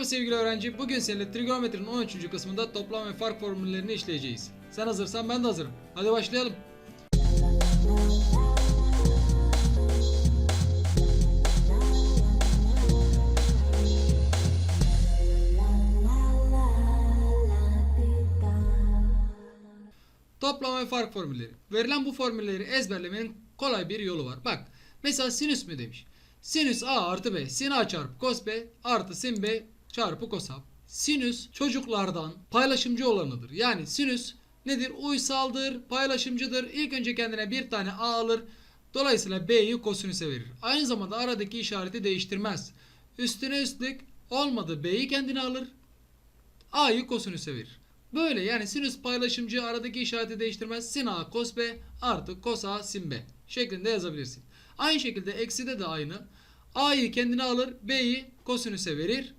Merhaba sevgili öğrenci. Bugün seninle trigonometrinin 13. kısmında toplam ve fark formüllerini işleyeceğiz. Sen hazırsan ben de hazırım. Hadi başlayalım. Toplam ve fark formülleri. Verilen bu formülleri ezberlemenin kolay bir yolu var. Bak mesela sinüs mü demiş. Sinüs a artı b. Sin a çarpı cos b artı sin b çarpı cos a. Sinüs çocuklardan paylaşımcı olanıdır. Yani sinüs nedir? Uysaldır, paylaşımcıdır. İlk önce kendine bir tane a alır. Dolayısıyla b'yi kosinüse verir. Aynı zamanda aradaki işareti değiştirmez. Üstüne üstlük olmadı b'yi kendine alır. A'yı kosinüse verir. Böyle yani sinüs paylaşımcı aradaki işareti değiştirmez. Sin A cos B artı cos A sin B şeklinde yazabilirsin. Aynı şekilde ekside de aynı. A'yı kendine alır. B'yi kosinüse verir.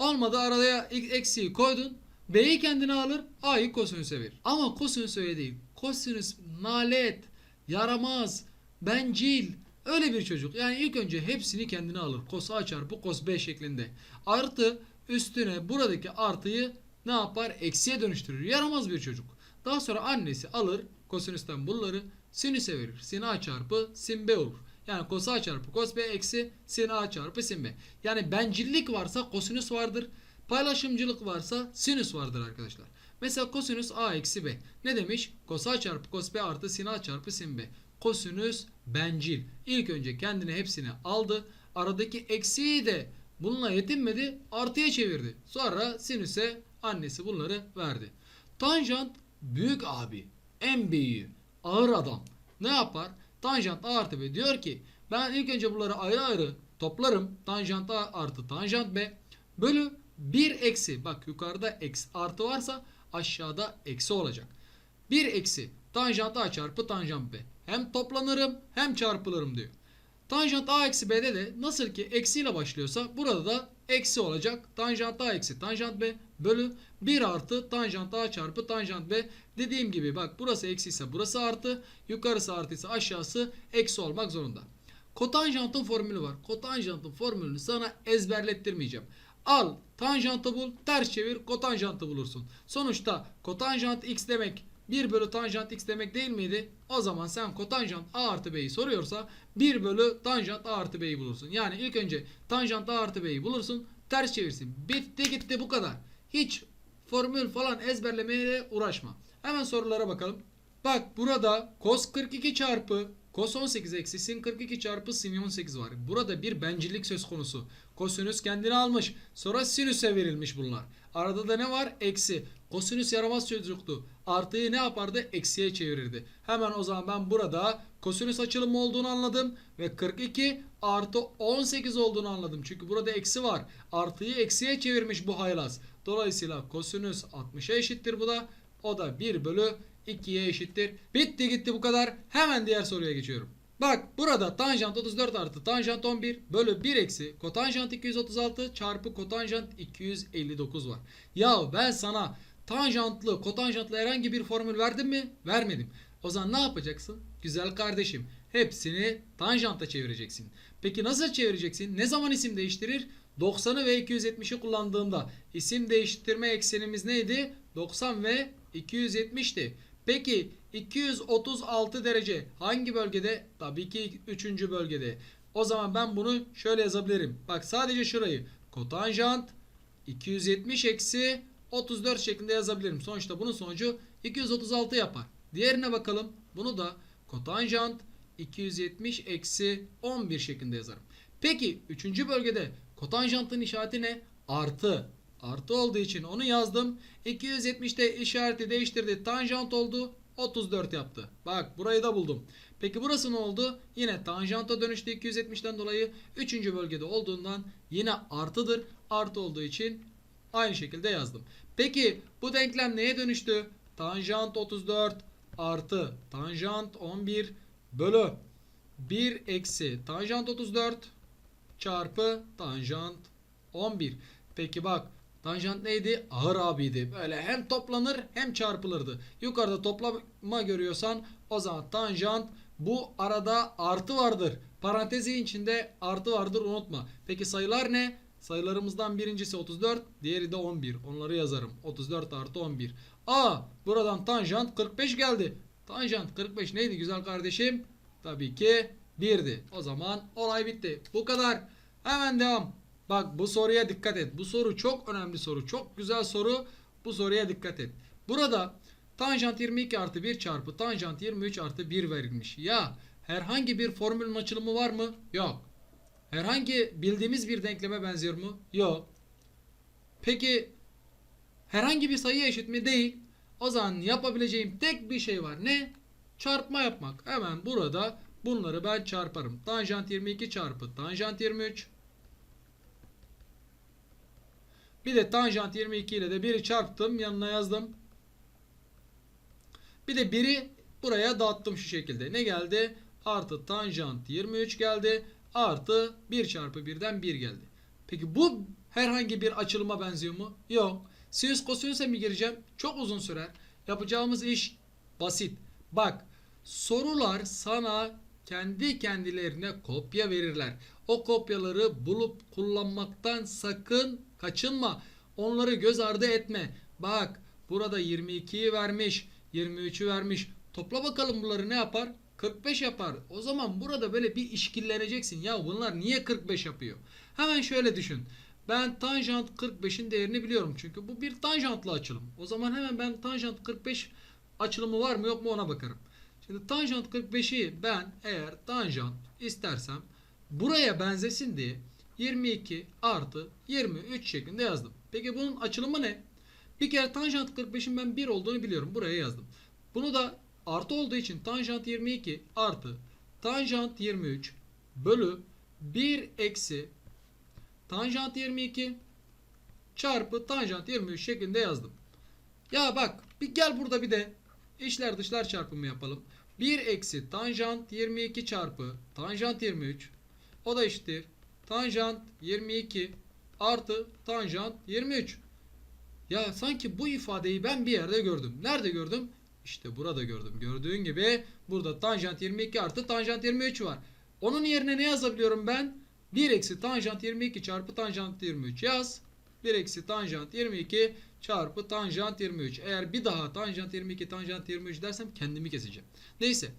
Olmadı araya eksiği koydun. B'yi kendine alır. A'yı kosinüse verir. Ama kosinüs öyle değil. Kosinüs nalet, yaramaz, bencil, Öyle bir çocuk. Yani ilk önce hepsini kendine alır. Cos A çarpı cos B şeklinde. Artı üstüne buradaki artıyı ne yapar? Eksiye dönüştürür. Yaramaz bir çocuk. Daha sonra annesi alır kosinüsten bunları sinüse verir. Sin A çarpı sin B olur. Yani cos A çarpı cos B eksi sin A çarpı sin B. Yani bencillik varsa kosinüs vardır. Paylaşımcılık varsa sinüs vardır arkadaşlar. Mesela kosinüs A eksi B. Ne demiş? Cos A çarpı cos B artı sin A çarpı sin B. Kosinüs bencil. İlk önce kendine hepsini aldı. Aradaki eksiği de bununla yetinmedi. Artıya çevirdi. Sonra sinüse annesi bunları verdi. Tanjant büyük abi. En büyüğü. Ağır adam. Ne yapar? Tanjant A artı B diyor ki ben ilk önce bunları ayrı ayrı toplarım. Tanjant A artı tanjant B bölü 1 eksi. Bak yukarıda eksi artı varsa aşağıda eksi olacak. 1 eksi tanjant A çarpı tanjant B. Hem toplanırım hem çarpılırım diyor. Tanjant A eksi B'de de nasıl ki eksiyle başlıyorsa burada da eksi olacak. Tanjant A eksi tanjant B bölü 1 artı tanjant A çarpı tanjant B. Dediğim gibi bak burası eksi ise burası artı. Yukarısı artı ise aşağısı eksi olmak zorunda. Kotanjantın formülü var. Kotanjantın formülünü sana ezberlettirmeyeceğim. Al tanjantı bul ters çevir kotanjantı bulursun. Sonuçta kotanjant x demek 1 bölü tanjant x demek değil miydi? O zaman sen kotanjant a artı b'yi soruyorsa 1 bölü tanjant a artı b'yi bulursun. Yani ilk önce tanjant a artı b'yi bulursun ters çevirsin. Bitti gitti bu kadar. Hiç formül falan ezberlemeye uğraşma. Hemen sorulara bakalım. Bak burada cos 42 çarpı cos 18 eksi sin 42 çarpı sin 18 var. Burada bir bencillik söz konusu. Kosinüs kendini almış. Sonra sinüse verilmiş bunlar. Arada da ne var? Eksi. Kosinüs yaramaz çocuktu. Artıyı ne yapardı? Eksiye çevirirdi. Hemen o zaman ben burada kosinüs açılımı olduğunu anladım. Ve 42 artı 18 olduğunu anladım. Çünkü burada eksi var. Artıyı eksiye çevirmiş bu haylaz. Dolayısıyla kosinüs 60'a eşittir bu da. O da 1 bölü 2'ye eşittir. Bitti gitti bu kadar. Hemen diğer soruya geçiyorum. Bak burada tanjant 34 artı tanjant 11 bölü 1 eksi kotanjant 236 çarpı kotanjant 259 var. Ya ben sana tanjantlı kotanjantlı herhangi bir formül verdim mi? Vermedim. O zaman ne yapacaksın? Güzel kardeşim hepsini tanjanta çevireceksin. Peki nasıl çevireceksin? Ne zaman isim değiştirir? 90'ı ve 270'i kullandığımda isim değiştirme eksenimiz neydi? 90 ve 270'ti. Peki 236 derece hangi bölgede? Tabii ki 3. bölgede. O zaman ben bunu şöyle yazabilirim. Bak sadece şurayı kotanjant 270 eksi 34 şeklinde yazabilirim. Sonuçta bunun sonucu 236 yapar. Diğerine bakalım. Bunu da kotanjant 270 eksi 11 şeklinde yazarım. Peki 3. bölgede kotanjantın işareti ne? Artı. Artı olduğu için onu yazdım. 270'te işareti değiştirdi. Tanjant oldu. 34 yaptı. Bak burayı da buldum. Peki burası ne oldu? Yine tanjanta dönüştü 270'ten dolayı. 3. bölgede olduğundan yine artıdır. Artı olduğu için aynı şekilde yazdım. Peki bu denklem neye dönüştü? Tanjant 34 artı tanjant 11 bölü 1 eksi tanjant 34 çarpı tanjant 11. Peki bak Tanjant neydi? Ağır abiydi. Böyle hem toplanır hem çarpılırdı. Yukarıda toplama görüyorsan o zaman tanjant bu arada artı vardır. Parantezin içinde artı vardır unutma. Peki sayılar ne? Sayılarımızdan birincisi 34, diğeri de 11. Onları yazarım. 34 artı 11. A buradan tanjant 45 geldi. Tanjant 45 neydi güzel kardeşim? Tabii ki 1'di. O zaman olay bitti. Bu kadar. Hemen devam. Bak bu soruya dikkat et. Bu soru çok önemli soru. Çok güzel soru. Bu soruya dikkat et. Burada tanjant 22 artı 1 çarpı tanjant 23 artı 1 verilmiş. Ya herhangi bir formülün açılımı var mı? Yok. Herhangi bildiğimiz bir denkleme benziyor mu? Yok. Peki herhangi bir sayı eşit mi? Değil. O zaman yapabileceğim tek bir şey var. Ne? Çarpma yapmak. Hemen burada bunları ben çarparım. Tanjant 22 çarpı tanjant 23. Bir de tanjant 22 ile de 1'i çarptım. Yanına yazdım. Bir de 1'i buraya dağıttım şu şekilde. Ne geldi? Artı tanjant 23 geldi. Artı 1 çarpı 1'den 1 geldi. Peki bu herhangi bir açılıma benziyor mu? Yok. Sinüs kosinüse mi gireceğim? Çok uzun sürer. Yapacağımız iş basit. Bak sorular sana kendi kendilerine kopya verirler. O kopyaları bulup kullanmaktan sakın kaçınma. Onları göz ardı etme. Bak burada 22'yi vermiş, 23'ü vermiş. Topla bakalım bunları ne yapar? 45 yapar. O zaman burada böyle bir işkilleneceksin. Ya bunlar niye 45 yapıyor? Hemen şöyle düşün. Ben tanjant 45'in değerini biliyorum. Çünkü bu bir tanjantlı açılım. O zaman hemen ben tanjant 45 açılımı var mı yok mu ona bakarım. Şimdi tanjant 45'i ben eğer tanjant istersem buraya benzesin diye 22 artı 23 şeklinde yazdım. Peki bunun açılımı ne? Bir kere tanjant 45'in ben 1 olduğunu biliyorum. Buraya yazdım. Bunu da artı olduğu için tanjant 22 artı tanjant 23 bölü 1 eksi tanjant 22 çarpı tanjant 23 şeklinde yazdım. Ya bak bir gel burada bir de içler dışlar çarpımı yapalım. 1 eksi tanjant 22 çarpı tanjant 23 o da eşittir. Tanjant 22 artı tanjant 23. Ya sanki bu ifadeyi ben bir yerde gördüm. Nerede gördüm? İşte burada gördüm. Gördüğün gibi burada tanjant 22 artı tanjant 23 var. Onun yerine ne yazabiliyorum ben? 1 eksi tanjant 22 çarpı tanjant 23 yaz. 1 eksi tanjant 22 çarpı tanjant 23. Eğer bir daha tanjant 22 tanjant 23 dersem kendimi keseceğim. Neyse.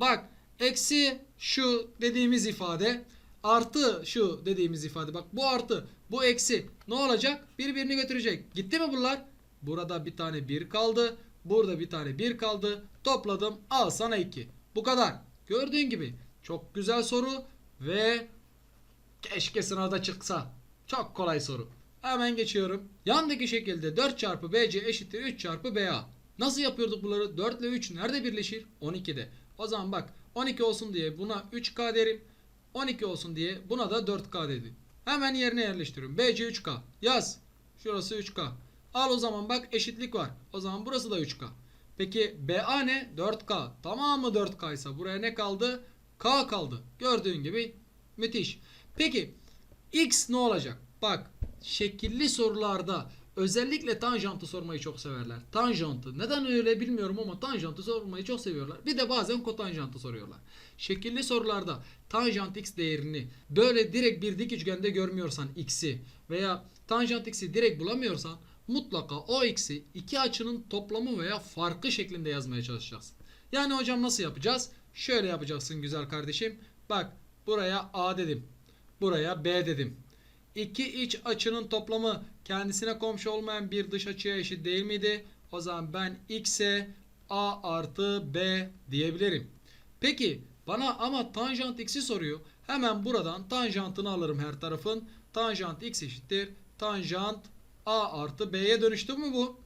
Bak eksi şu dediğimiz ifade artı şu dediğimiz ifade. Bak bu artı bu eksi ne olacak? Birbirini götürecek. Gitti mi bunlar? Burada bir tane 1 kaldı. Burada bir tane 1 kaldı. Topladım. Al sana 2. Bu kadar. Gördüğün gibi çok güzel soru ve keşke sınavda çıksa. Çok kolay soru. Hemen geçiyorum. Yandaki şekilde 4 çarpı BC eşittir 3 çarpı BA. Nasıl yapıyorduk bunları? 4 ile 3 nerede birleşir? 12'de. O zaman bak 12 olsun diye buna 3K derim. 12 olsun diye buna da 4K dedim. Hemen yerine yerleştiriyorum. BC 3K. Yaz. Şurası 3K. Al o zaman bak eşitlik var. O zaman burası da 3K. Peki BA ne? 4K. Tamamı 4K ise buraya ne kaldı? K kaldı. Gördüğün gibi müthiş. Peki X ne olacak? Bak şekilli sorularda özellikle tanjantı sormayı çok severler. Tanjantı neden öyle bilmiyorum ama tanjantı sormayı çok seviyorlar. Bir de bazen kotanjantı soruyorlar. Şekilli sorularda tanjant x değerini böyle direkt bir dik üçgende görmüyorsan x'i veya tanjant x'i direkt bulamıyorsan mutlaka o x'i iki açının toplamı veya farkı şeklinde yazmaya çalışacaksın. Yani hocam nasıl yapacağız? Şöyle yapacaksın güzel kardeşim. Bak buraya a dedim. Buraya b dedim. İki iç açının toplamı kendisine komşu olmayan bir dış açıya eşit değil miydi? O zaman ben x'e a artı b diyebilirim. Peki bana ama tanjant x'i soruyor. Hemen buradan tanjantını alırım her tarafın. Tanjant x eşittir. Tanjant a artı b'ye dönüştü mü bu?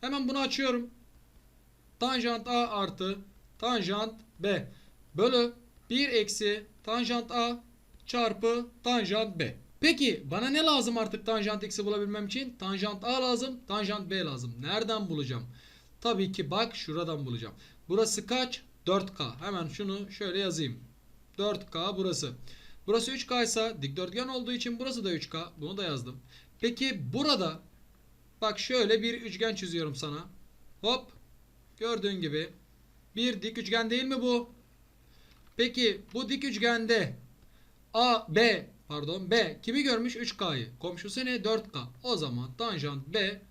Hemen bunu açıyorum. Tanjant a artı tanjant b bölü 1 eksi tanjant a çarpı tanjant b. Peki bana ne lazım artık tanjant x'i bulabilmem için? Tanjant a lazım, tanjant b lazım. Nereden bulacağım? Tabii ki bak şuradan bulacağım. Burası kaç? 4K. Hemen şunu şöyle yazayım. 4K burası. Burası 3K ise dikdörtgen olduğu için burası da 3K. Bunu da yazdım. Peki burada bak şöyle bir üçgen çiziyorum sana. Hop. Gördüğün gibi bir dik üçgen değil mi bu? Peki bu dik üçgende A, B pardon B kimi görmüş 3K'yı. Komşusu ne 4K. O zaman tanjant B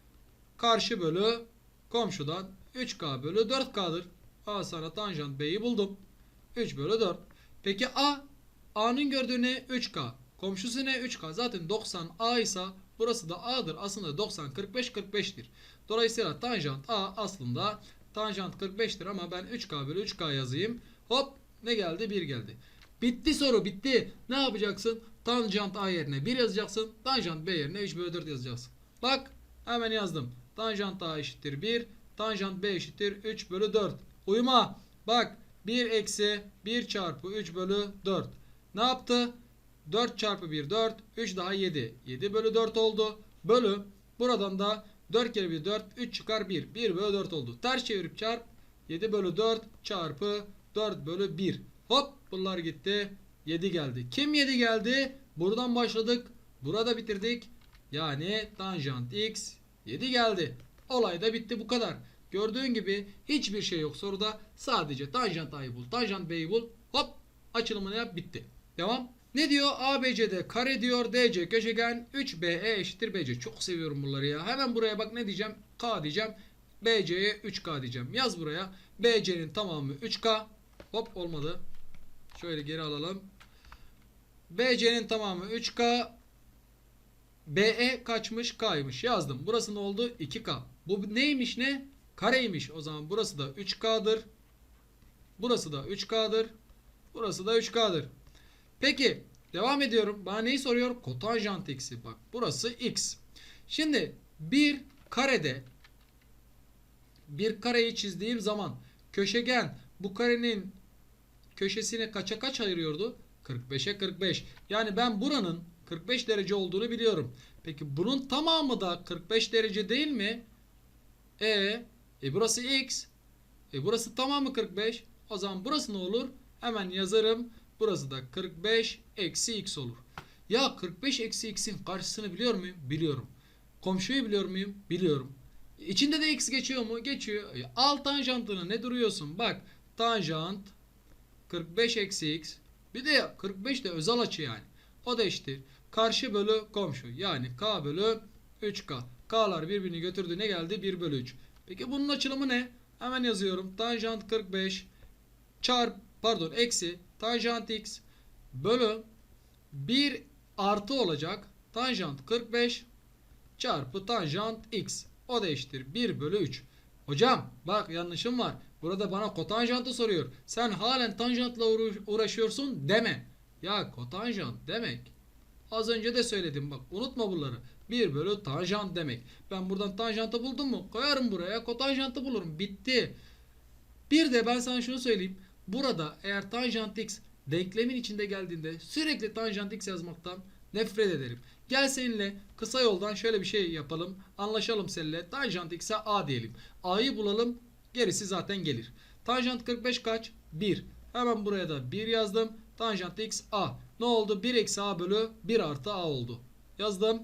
karşı bölü komşudan 3K bölü 4K'dır. Al sana tanjant B'yi buldum. 3 bölü 4. Peki A? A'nın gördüğü ne? 3K. Komşusu ne? 3K. Zaten 90 A ise burası da A'dır. Aslında 90 45 45'tir. Dolayısıyla tanjant A aslında tanjant 45'tir ama ben 3K bölü 3K yazayım. Hop ne geldi? 1 geldi. Bitti soru bitti. Ne yapacaksın? Tanjant A yerine 1 yazacaksın. Tanjant B yerine 3 bölü 4 yazacaksın. Bak hemen yazdım. Tanjant A eşittir 1. Tanjant B eşittir 3 bölü 4. Uyuma. Bak 1 eksi 1 çarpı 3 bölü 4. Ne yaptı? 4 çarpı 1 4. 3 daha 7. 7 bölü 4 oldu. Bölü. Buradan da 4 kere 1 4. 3 çıkar 1. 1 bölü 4 oldu. Ters çevirip çarp. 7 bölü 4 çarpı 4 bölü 1. Hop bunlar gitti. 7 geldi. Kim 7 geldi? Buradan başladık. Burada bitirdik. Yani tanjant x 7 geldi. Olay da bitti bu kadar. Gördüğün gibi hiçbir şey yok soruda. Sadece tanjant a'yı bul, tanjant b'yi bul. Hop açılımını yap bitti. Devam. Ne diyor? ABCD kare diyor. DC köşegen 3BE eşittir BC. Çok seviyorum bunları ya. Hemen buraya bak ne diyeceğim? K diyeceğim. BC'ye 3K diyeceğim. Yaz buraya. BC'nin tamamı 3K. Hop olmadı. Şöyle geri alalım. BC'nin tamamı 3K. BE kaçmış? K'ymış. Yazdım. Burası ne oldu? 2K. Bu neymiş ne? Kareymiş. O zaman burası da 3K'dır. Burası da 3K'dır. Burası da 3K'dır. Peki devam ediyorum. Bana neyi soruyor? Kotanjant x'i. Bak burası x. Şimdi bir karede bir kareyi çizdiğim zaman köşegen bu karenin köşesini kaça kaç ayırıyordu? 45'e 45. Yani ben buranın 45 derece olduğunu biliyorum. Peki bunun tamamı da 45 derece değil mi? E, e burası x. E burası tamamı 45. O zaman burası ne olur? Hemen yazarım. Burası da 45 eksi x olur. Ya 45 eksi x'in karşısını biliyor muyum? Biliyorum. Komşuyu biliyor muyum? Biliyorum. İçinde de x geçiyor mu? Geçiyor. E, Al tanjantını ne duruyorsun? Bak tanjant 45 eksi x. Bir de 45 de özel açı yani. O da eşittir. Karşı bölü komşu. Yani k bölü 3k. K'lar birbirini götürdü. Ne geldi? 1 bölü 3. Peki bunun açılımı ne? Hemen yazıyorum. Tanjant 45 çarp pardon eksi tanjant x bölü 1 artı olacak. Tanjant 45 çarpı tanjant x. O da eşittir 1 bölü 3. Hocam bak yanlışım var. Burada bana kotanjantı soruyor. Sen halen tanjantla uğra- uğraşıyorsun deme. Ya kotanjant demek. Az önce de söyledim bak unutma bunları. 1 bölü tanjant demek. Ben buradan tanjantı buldum mu? Koyarım buraya kotanjantı bulurum. Bitti. Bir de ben sana şunu söyleyeyim. Burada eğer tanjant x denklemin içinde geldiğinde sürekli tanjant x yazmaktan nefret ederim. Gel seninle kısa yoldan şöyle bir şey yapalım. Anlaşalım seninle. Tanjant x'e a diyelim. A'yı bulalım. Gerisi zaten gelir. Tanjant 45 kaç? 1. Hemen buraya da 1 yazdım. Tanjant x a. Ne oldu? 1 eksi a bölü 1 artı a oldu. Yazdım.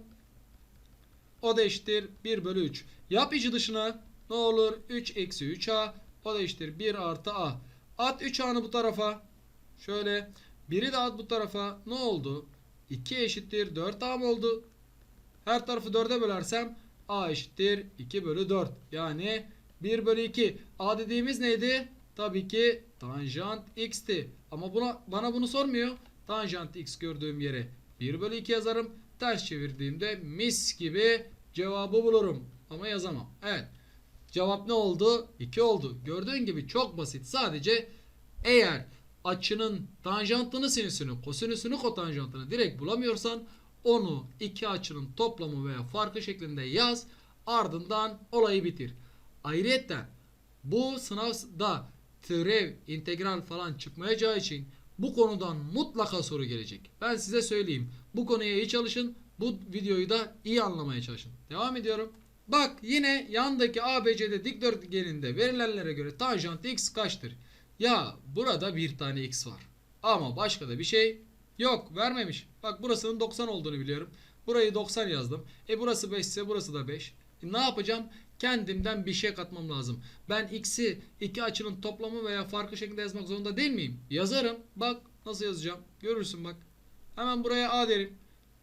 O da eşittir 1 bölü 3. Yap içi dışına. Ne olur? 3 eksi 3a. O da eşittir 1 artı a. At 3a'nı bu tarafa. Şöyle. 1'i de at bu tarafa. Ne oldu? 2 eşittir 4a mı oldu? Her tarafı 4'e bölersem a eşittir 2 bölü 4. Yani 1 bölü 2. A dediğimiz neydi? Tabii ki tanjant x'ti. Ama buna, bana bunu sormuyor. Tanjant x gördüğüm yere 1 bölü 2 yazarım. Ters çevirdiğimde mis gibi cevabı bulurum. Ama yazamam. Evet. Cevap ne oldu? 2 oldu. Gördüğün gibi çok basit. Sadece eğer açının tanjantını sinüsünü, kosinüsünü kotanjantını direkt bulamıyorsan onu iki açının toplamı veya farkı şeklinde yaz. Ardından olayı bitir. Ayrıca bu sınavda türev, integral falan çıkmayacağı için bu konudan mutlaka soru gelecek. Ben size söyleyeyim. Bu konuya iyi çalışın. Bu videoyu da iyi anlamaya çalışın. Devam ediyorum. Bak yine yandaki ABC'de dikdörtgeninde verilenlere göre tanjant x kaçtır? Ya burada bir tane x var. Ama başka da bir şey yok. Vermemiş. Bak burasının 90 olduğunu biliyorum. Burayı 90 yazdım. E burası 5 ise burası da 5. E ne yapacağım? Kendimden bir şey katmam lazım. Ben x'i iki açının toplamı veya farkı şeklinde yazmak zorunda değil miyim? Yazarım. Bak nasıl yazacağım. Görürsün bak. Hemen buraya A derim.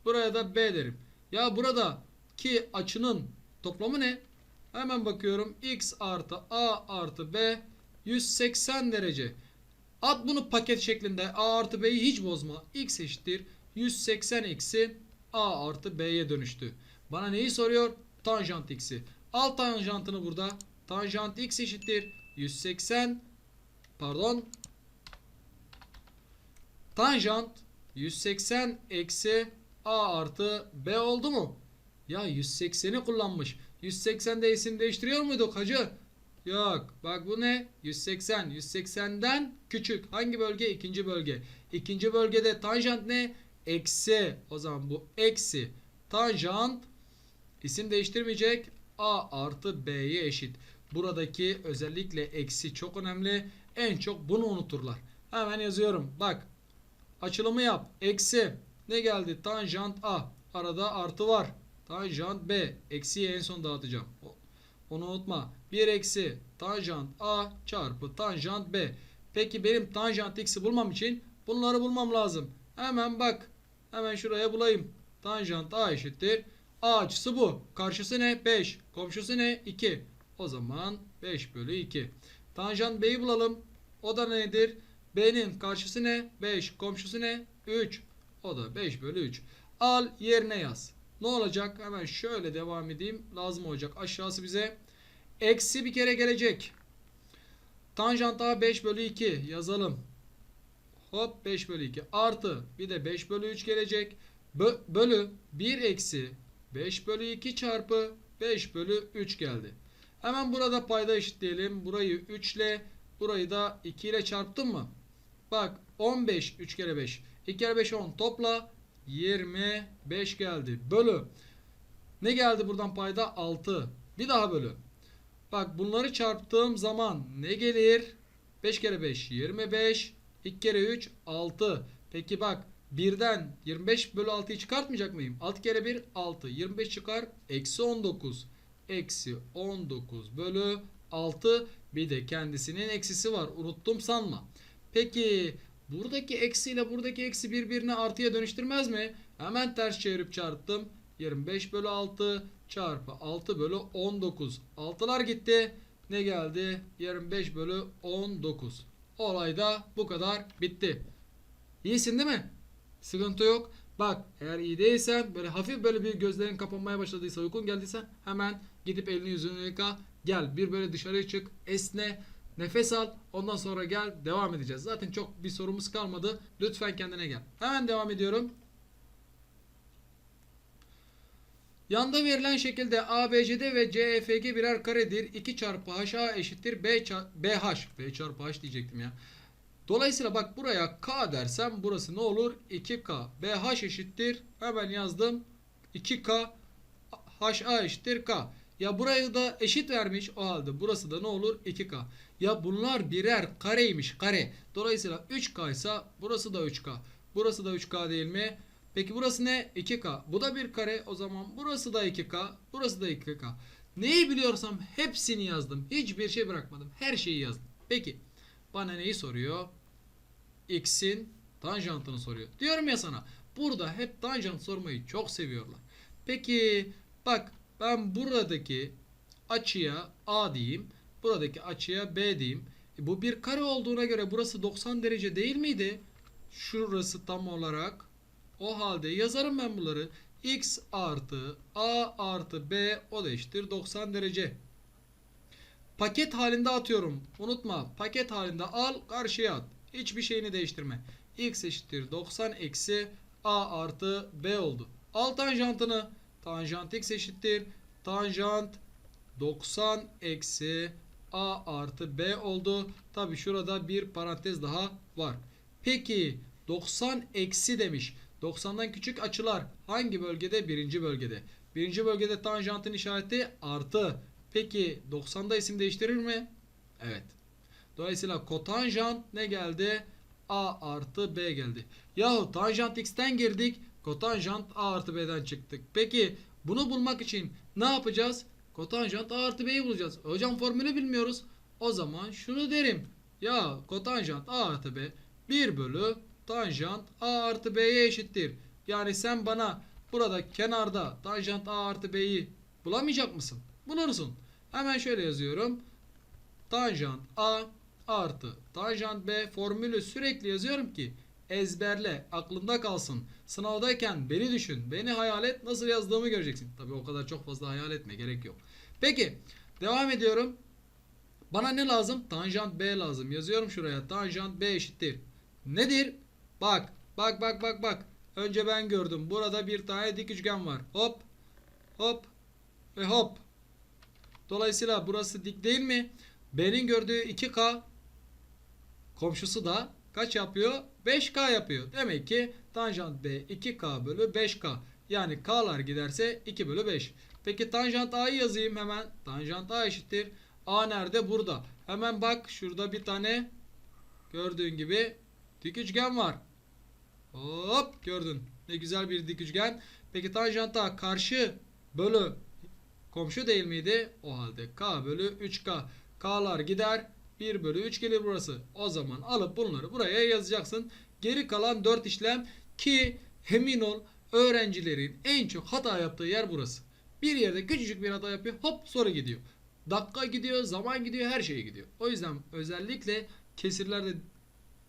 Buraya da B derim. Ya burada ki açının toplamı ne? Hemen bakıyorum. X artı A artı B 180 derece. At bunu paket şeklinde A artı B'yi hiç bozma. X eşittir 180 eksi A artı B'ye dönüştü. Bana neyi soruyor? Tanjant X'i. Al tanjantını burada. Tanjant X eşittir 180 pardon Tanjant 180 eksi A artı B oldu mu? Ya 180'i kullanmış. 180'de isim değiştiriyor muyduk hacı? Yok. Bak bu ne? 180. 180'den küçük. Hangi bölge? İkinci bölge. İkinci bölgede tanjant ne? Eksi. O zaman bu eksi. Tanjant isim değiştirmeyecek. A artı B'ye eşit. Buradaki özellikle eksi çok önemli. En çok bunu unuturlar. Hemen yazıyorum. Bak. Açılımı yap. Eksi. Ne geldi? Tanjant A. Arada artı var. Tanjant B. Eksiyi en son dağıtacağım. Onu unutma. 1 eksi tanjant A çarpı tanjant B. Peki benim tanjant x'i bulmam için bunları bulmam lazım. Hemen bak. Hemen şuraya bulayım. Tanjant A eşittir. A açısı bu. Karşısı ne? 5. Komşusu ne? 2. O zaman 5 bölü 2. Tanjant B'yi bulalım. O da nedir? B'nin karşısı ne? 5. Komşusu ne? 3. O da 5 bölü 3. Al yerine yaz. Ne olacak? Hemen şöyle devam edeyim. Lazım olacak. Aşağısı bize eksi bir kere gelecek. Tanjant A 5 bölü 2 yazalım. Hop 5 bölü 2 artı bir de 5 bölü 3 gelecek. Bö- bölü 1 eksi 5 bölü 2 çarpı 5 bölü 3 geldi. Hemen burada payda eşitleyelim. Burayı 3 ile burayı da 2 ile çarptım mı? Bak 15 3 kere 5. 2 kere 5 10 topla 25 geldi. Bölü. Ne geldi buradan payda? 6. Bir daha bölü. Bak bunları çarptığım zaman ne gelir? 5 kere 5 25. 2 kere 3 6. Peki bak birden 25 bölü 6'yı çıkartmayacak mıyım? 6 kere 1 6. 25 çıkar. Eksi 19. Eksi 19 bölü 6. Bir de kendisinin eksisi var. Unuttum sanma. Peki buradaki eksi ile buradaki eksi birbirine artıya dönüştürmez mi? Hemen ters çevirip çarptım. 25 bölü 6 çarpı 6 bölü 19. 6'lar gitti. Ne geldi? 25 bölü 19. Olay da bu kadar bitti. İyisin değil mi? Sıkıntı yok. Bak eğer iyi değilsen böyle hafif böyle bir gözlerin kapanmaya başladıysa uykun geldiyse hemen gidip elini yüzünü yıka. Gel bir böyle dışarıya çık esne nefes al ondan sonra gel devam edeceğiz. Zaten çok bir sorumuz kalmadı. Lütfen kendine gel. Hemen devam ediyorum. Yanda verilen şekilde ABCD ve CEFG birer karedir. 2 çarpı HA eşittir B ça- BH. B çarpı H diyecektim ya. Dolayısıyla bak buraya K dersem burası ne olur? 2K. BH eşittir. Hemen yazdım. 2K. HA eşittir K. Ya burayı da eşit vermiş. O halde burası da ne olur? 2K. Ya bunlar birer kareymiş kare. Dolayısıyla 3K ise burası da 3K. Burası da 3K değil mi? Peki burası ne? 2K. Bu da bir kare. O zaman burası da 2K. Burası da 2K. Neyi biliyorsam hepsini yazdım. Hiçbir şey bırakmadım. Her şeyi yazdım. Peki. Bana neyi soruyor? X'in tanjantını soruyor. Diyorum ya sana. Burada hep tanjant sormayı çok seviyorlar. Peki bak ben buradaki açıya A diyeyim. Buradaki açıya B diyeyim. E, bu bir kare olduğuna göre burası 90 derece değil miydi? Şurası tam olarak. O halde yazarım ben bunları. X artı A artı B o da eşittir 90 derece. Paket halinde atıyorum. Unutma paket halinde al karşıya at. Hiçbir şeyini değiştirme. X eşittir 90 eksi A artı B oldu. Al tanjantını. Tanjant X eşittir. Tanjant 90 eksi A artı B oldu. Tabi şurada bir parantez daha var. Peki 90 eksi demiş. 90'dan küçük açılar hangi bölgede? Birinci bölgede. Birinci bölgede tanjantın işareti artı. Peki 90'da isim değiştirir mi? Evet. Dolayısıyla kotanjant ne geldi? A artı B geldi. Yahu tanjant x'ten girdik. Kotanjant A artı B'den çıktık. Peki bunu bulmak için ne yapacağız? Kotanjant A artı B'yi bulacağız. Hocam formülü bilmiyoruz. O zaman şunu derim. Ya kotanjant A artı B 1 bölü tanjant A artı B'ye eşittir. Yani sen bana burada kenarda tanjant A artı B'yi bulamayacak mısın? Bulursun. Hemen şöyle yazıyorum. Tanjant A artı tanjant B formülü sürekli yazıyorum ki ezberle, aklında kalsın. Sınavdayken beni düşün, beni hayal et, nasıl yazdığımı göreceksin. Tabii o kadar çok fazla hayal etme, gerek yok. Peki, devam ediyorum. Bana ne lazım? Tanjant B lazım. Yazıyorum şuraya. Tanjant B eşittir. Nedir? Bak, bak, bak, bak, bak. Önce ben gördüm. Burada bir tane dik üçgen var. Hop, hop ve hop. Dolayısıyla burası dik değil mi? B'nin gördüğü 2K komşusu da kaç yapıyor? 5K yapıyor. Demek ki tanjant B 2K bölü 5K. Yani K'lar giderse 2 bölü 5. Peki tanjant A'yı yazayım hemen. Tanjant A eşittir. A nerede? Burada. Hemen bak şurada bir tane gördüğün gibi dik üçgen var. Hop gördün. Ne güzel bir dik üçgen. Peki tanjant A karşı bölü komşu değil miydi? O halde K bölü 3K. K'lar gider. 1 bölü 3 gelir burası. O zaman alıp bunları buraya yazacaksın. Geri kalan 4 işlem ki emin ol öğrencilerin en çok hata yaptığı yer burası. Bir yerde küçücük bir hata yapıyor hop soru gidiyor. Dakika gidiyor, zaman gidiyor, her şey gidiyor. O yüzden özellikle kesirlerde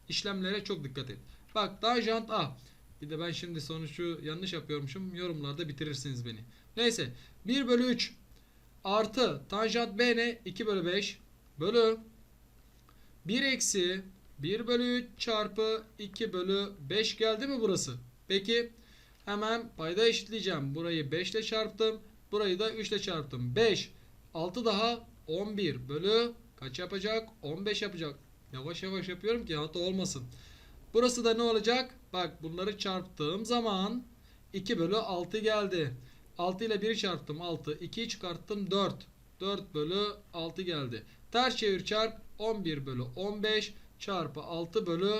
işlemlere çok dikkat et. Bak tanjant A. Bir de ben şimdi sonucu yanlış yapıyormuşum. Yorumlarda bitirirsiniz beni. Neyse. 1 bölü 3 artı tanjant B ne? 2 bölü 5 bölü 1 eksi 1 bölü 3 çarpı 2 bölü 5 geldi mi burası? Peki hemen payda eşitleyeceğim. Burayı 5 ile çarptım. Burayı da 3 ile çarptım. 5 6 daha 11 bölü kaç yapacak? 15 yapacak. Yavaş yavaş yapıyorum ki hata olmasın. Burası da ne olacak? Bak bunları çarptığım zaman 2 bölü 6 geldi. 6 ile 1'i çarptım 6. 2'yi çıkarttım 4. 4 bölü 6 geldi. Ters çevir çarp 11 bölü 15 çarpı 6 bölü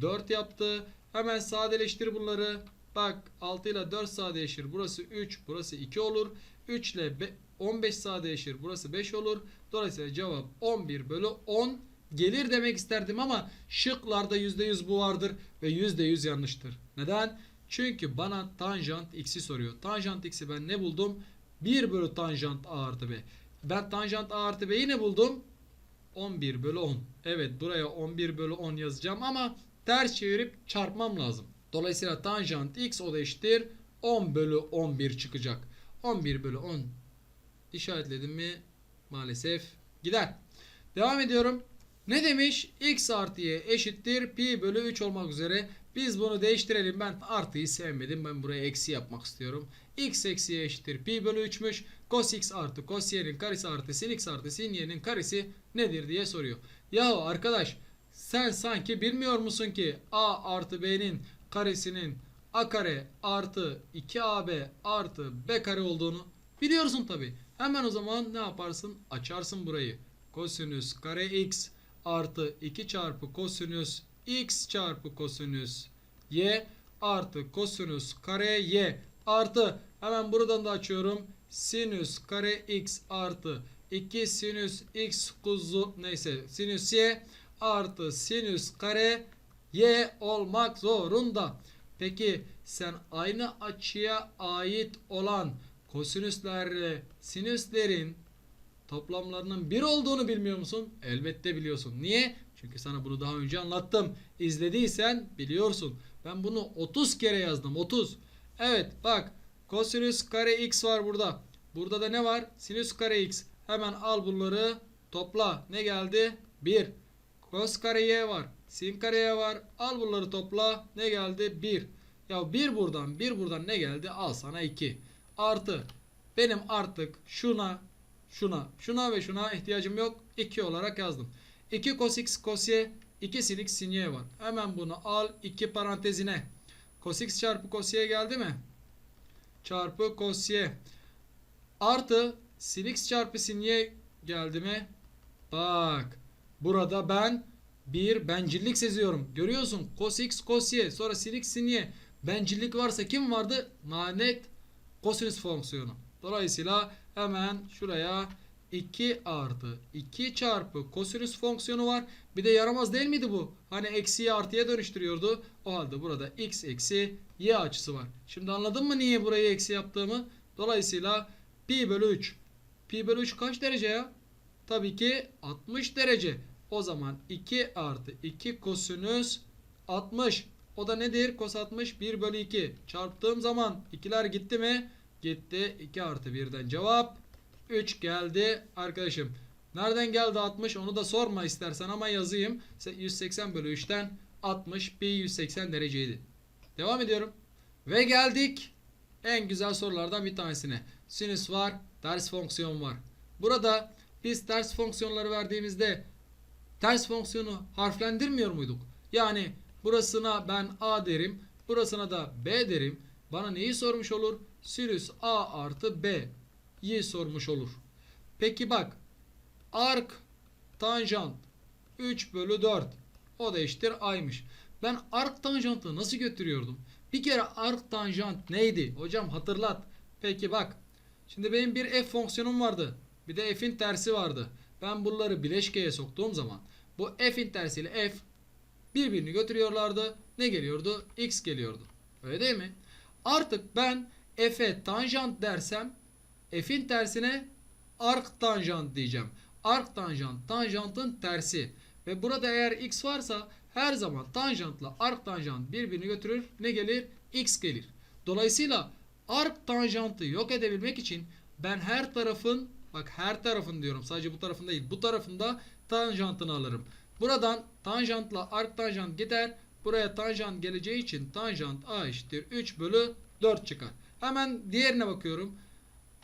4 yaptı. Hemen sadeleştir bunları. Bak 6 ile 4 sadeleşir. Burası 3, burası 2 olur. 3 ile be- 15 sadeleşir. Burası 5 olur. Dolayısıyla cevap 11 bölü 10 gelir demek isterdim ama şıklarda %100 bu vardır ve %100 yanlıştır. Neden? Çünkü bana tanjant x'i soruyor. Tanjant x'i ben ne buldum? 1 bölü tanjant a artı b. Ben tanjant a artı b'yi ne buldum? 11 bölü 10. Evet buraya 11 bölü 10 yazacağım ama ters çevirip çarpmam lazım. Dolayısıyla tanjant x o da eşittir 10 bölü 11 çıkacak. 11 bölü 10 işaretledim mi maalesef gider. Devam ediyorum. Ne demiş? x artı y eşittir pi bölü 3 olmak üzere. Biz bunu değiştirelim. Ben artıyı sevmedim. Ben buraya eksi yapmak istiyorum. x eksi y eşittir pi bölü 3'müş. Cos x artı cos y'nin karesi artı sin x artı sin y'nin karesi nedir diye soruyor. Yahu arkadaş sen sanki bilmiyor musun ki a artı b'nin karesinin a kare artı 2ab artı b kare olduğunu biliyorsun tabi. Hemen o zaman ne yaparsın? Açarsın burayı. Kosinüs kare x artı 2 çarpı kosinüs x çarpı kosinüs y artı kosinüs kare y artı hemen buradan da açıyorum. Sinüs kare x artı 2 sinüs x kuzu neyse sinüs y artı sinüs kare y olmak zorunda. Peki sen aynı açıya ait olan kosinüslerle sinüslerin toplamlarının bir olduğunu bilmiyor musun? Elbette biliyorsun. Niye? Çünkü sana bunu daha önce anlattım. İzlediysen biliyorsun. Ben bunu 30 kere yazdım. 30. Evet bak kosinüs kare x var burada. Burada da ne var? Sinüs kare x. Hemen al bunları topla. Ne geldi? 1. Kos kare y var. Sin kare y var. Al bunları topla. Ne geldi? 1. Ya 1 buradan 1 buradan ne geldi? Al sana 2. Artı. Benim artık şuna şuna şuna ve şuna ihtiyacım yok. 2 olarak yazdım. 2 cos x cos y 2 sin x sin y var. Hemen bunu al 2 parantezine. Cos x çarpı cos y geldi mi? Çarpı cos y. Artı sin x çarpı sin y geldi mi? Bak. Burada ben bir bencillik seziyorum. Görüyorsun. Cos x cos y sonra sin x sin y. Bencillik varsa kim vardı? Lanet kosinüs fonksiyonu. Dolayısıyla hemen şuraya 2 artı 2 çarpı kosinüs fonksiyonu var. Bir de yaramaz değil miydi bu? Hani eksiyi artıya dönüştürüyordu. O halde burada x eksi y açısı var. Şimdi anladın mı niye burayı eksi yaptığımı? Dolayısıyla pi bölü 3. Pi bölü 3 kaç derece ya? Tabii ki 60 derece. O zaman 2 artı 2 kosinüs 60. O da nedir? Kos 60 1 bölü 2. Çarptığım zaman ikiler gitti mi? Gitti. 2 artı 1'den cevap 3 geldi arkadaşım. Nereden geldi 60 onu da sorma istersen ama yazayım. 180 bölü 3'ten 60 pi 180 dereceydi. Devam ediyorum. Ve geldik en güzel sorulardan bir tanesine. Sinüs var, ters fonksiyon var. Burada biz ters fonksiyonları verdiğimizde ters fonksiyonu harflendirmiyor muyduk? Yani burasına ben A derim, burasına da B derim. Bana neyi sormuş olur? Sinüs A artı B yi sormuş olur. Peki bak ark tanjant 3 bölü 4 o da eşittir A'ymış. Ben ark tanjantı nasıl götürüyordum? Bir kere ark tanjant neydi? Hocam hatırlat. Peki bak. Şimdi benim bir f fonksiyonum vardı. Bir de f'in tersi vardı. Ben bunları bileşkeye soktuğum zaman bu f'in tersiyle f birbirini götürüyorlardı. Ne geliyordu? x geliyordu. Öyle değil mi? Artık ben f'e tanjant dersem f'in tersine ark tanjant diyeceğim. Ark tanjant tanjantın tersi. Ve burada eğer x varsa her zaman tanjantla ark tanjant birbirini götürür. Ne gelir? x gelir. Dolayısıyla ark tanjantı yok edebilmek için ben her tarafın bak her tarafın diyorum sadece bu tarafın değil bu tarafında tanjantını alırım. Buradan tanjantla ark tanjant gider. Buraya tanjant geleceği için tanjant a eşittir 3 bölü 4 çıkar. Hemen diğerine bakıyorum.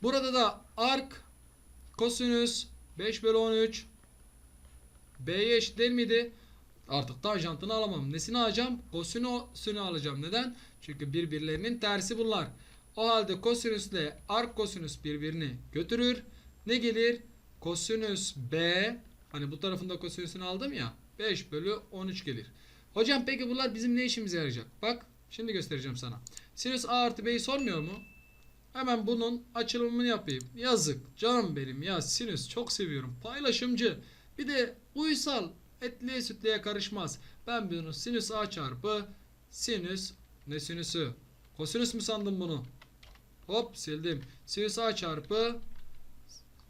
Burada da ark kosinüs 5 bölü 13 B'ye eşit değil miydi? Artık tanjantını alamam. Nesini alacağım? Kosinüsünü alacağım. Neden? Çünkü birbirlerinin tersi bunlar. O halde kosinüsle ark kosinüs birbirini götürür. Ne gelir? Kosinüs B hani bu tarafında kosinüsünü aldım ya 5 bölü 13 gelir. Hocam peki bunlar bizim ne işimize yarayacak? Bak şimdi göstereceğim sana. Sinüs A artı B'yi sormuyor mu? Hemen bunun açılımını yapayım. Yazık canım benim ya sinüs çok seviyorum. Paylaşımcı. Bir de uysal etliye sütlüye karışmaz. Ben bunu sinüs A çarpı sinüs ne sinüsü? Kosinüs mü sandım bunu? Hop sildim. Sinüs A çarpı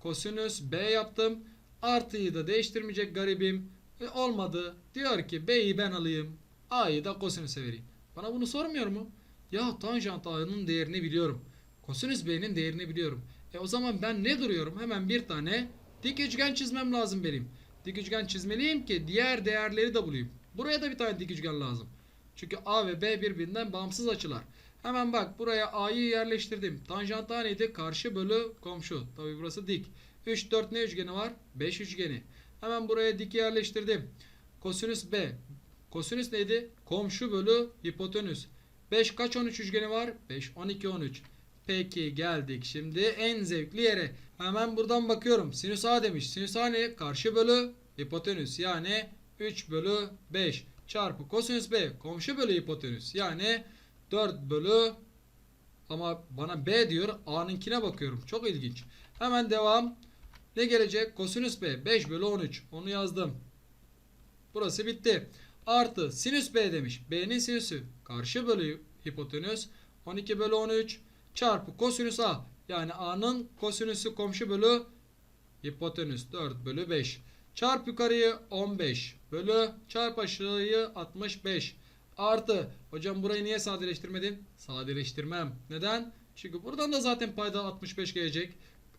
kosinüs B yaptım. Artıyı da değiştirmeyecek garibim. E, olmadı. Diyor ki B'yi ben alayım. A'yı da kosinüse vereyim. Bana bunu sormuyor mu? Ya tanjant A'nın değerini biliyorum. Kosinüs B'nin değerini biliyorum. E o zaman ben ne duruyorum? Hemen bir tane dik üçgen çizmem lazım benim. Dik üçgen çizmeliyim ki diğer değerleri de bulayım. Buraya da bir tane dik üçgen lazım. Çünkü A ve B birbirinden bağımsız açılar. Hemen bak buraya A'yı yerleştirdim. Tanjant A neydi? Karşı bölü komşu. Tabi burası dik. 3, 4 ne üçgeni var? 5 üçgeni. Hemen buraya dik yerleştirdim. Kosinüs B. Kosinüs neydi? Komşu bölü hipotenüs. 5 kaç 13 üçgeni var? 5, 12, 13. Peki geldik şimdi en zevkli yere. Hemen buradan bakıyorum. Sinüs A demiş. Sinüs A ne? Karşı bölü hipotenüs. Yani 3 bölü 5 çarpı kosinüs B. Komşu bölü hipotenüs. Yani 4 bölü ama bana B diyor. A'nınkine bakıyorum. Çok ilginç. Hemen devam. Ne gelecek? Kosinüs B 5 bölü 13. Onu yazdım. Burası bitti. Artı sinüs B demiş. B'nin sinüsü karşı bölü hipotenüs 12 bölü 13 çarpı kosinüs A. Yani A'nın kosinüsü komşu bölü hipotenüs 4 bölü 5. Çarp yukarıyı 15 bölü çarp aşağıyı 65 artı. Hocam burayı niye sadeleştirmedim? Sadeleştirmem. Neden? Çünkü buradan da zaten payda 65 gelecek.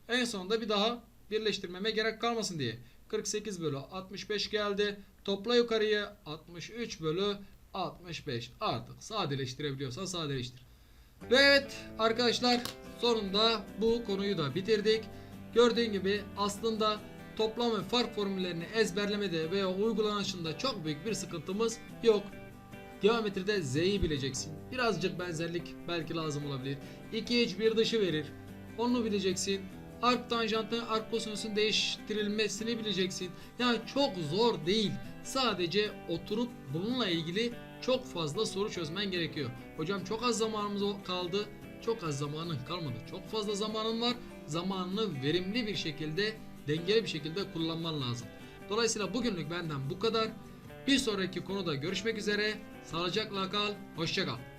En sonunda bir daha birleştirmeme gerek kalmasın diye. 48 bölü 65 geldi. Topla yukarıyı 63 bölü 65. Artık sadeleştirebiliyorsan sadeleştir. Ve evet arkadaşlar sonunda bu konuyu da bitirdik. Gördüğün gibi aslında toplam ve fark formüllerini ezberlemede veya uygulanışında çok büyük bir sıkıntımız yok. Geometride Z'yi bileceksin. Birazcık benzerlik belki lazım olabilir. 2 iç bir dışı verir. Onu bileceksin. Ark tanjantın ark kosinüsün değiştirilmesini bileceksin. Yani çok zor değil. Sadece oturup bununla ilgili çok fazla soru çözmen gerekiyor. Hocam çok az zamanımız kaldı. Çok az zamanın kalmadı. Çok fazla zamanın var. Zamanını verimli bir şekilde dengeli bir şekilde kullanman lazım. Dolayısıyla bugünlük benden bu kadar. Bir sonraki konuda görüşmek üzere. Sağlıcakla kal. Hoşça kal.